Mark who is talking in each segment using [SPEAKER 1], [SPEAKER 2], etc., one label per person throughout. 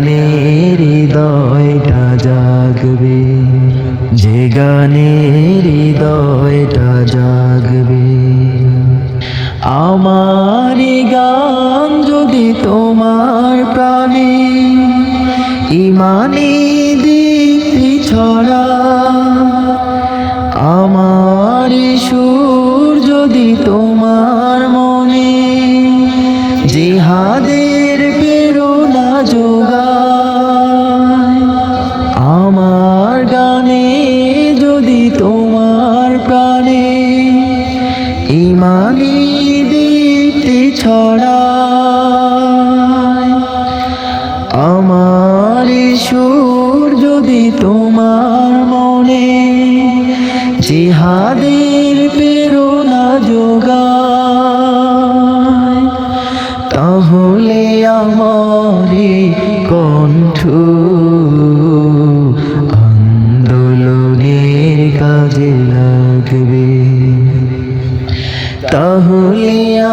[SPEAKER 1] গানে হৃদয়টা জাগবে, যে গানে হৃদয়টা জাগবে। আমার গান যদি তোমার প্রাণে ইমানে দীপ্তি ছড়া, আমার সুর যদি তোমার মনে, জিহাদের প্রেরণা যোগায় গানে যদি তোমার প্রাণে ইমানি দীপ্তি ছড়া আমার সুর যদি তোমার মনে জিহাদের প্রেরণা যোগায়, তাহলে আমার কণ্ঠ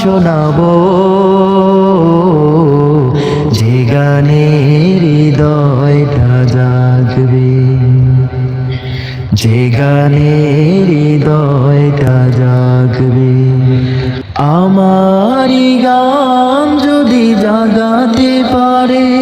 [SPEAKER 1] শোনাবো। যে গানে হৃদয়টা জাগবে যে গানে হৃদয়টা জাগবে। আমারি গান যদি জাগাতে পারে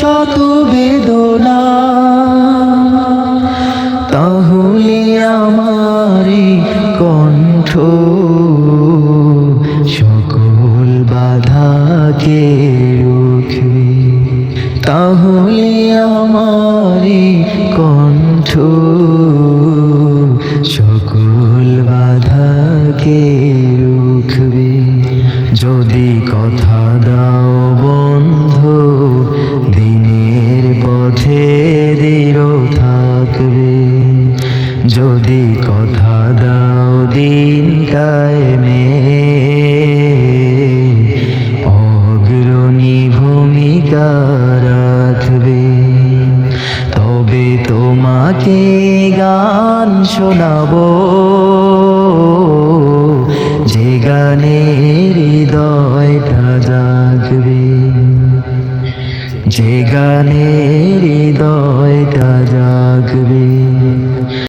[SPEAKER 1] শত বেদনা তাহলে আমার কণ্ঠ সকল বাধাকে রুখে তাহলে আমার কণ্ঠ দিন কায়েমে অগ্রণী ভূমিকা রাখবে। তবে তোমাকে গান শোনাবো, যে গানে হৃদয়টা জাগবে। যে গানে হৃদয়টা জাগবে।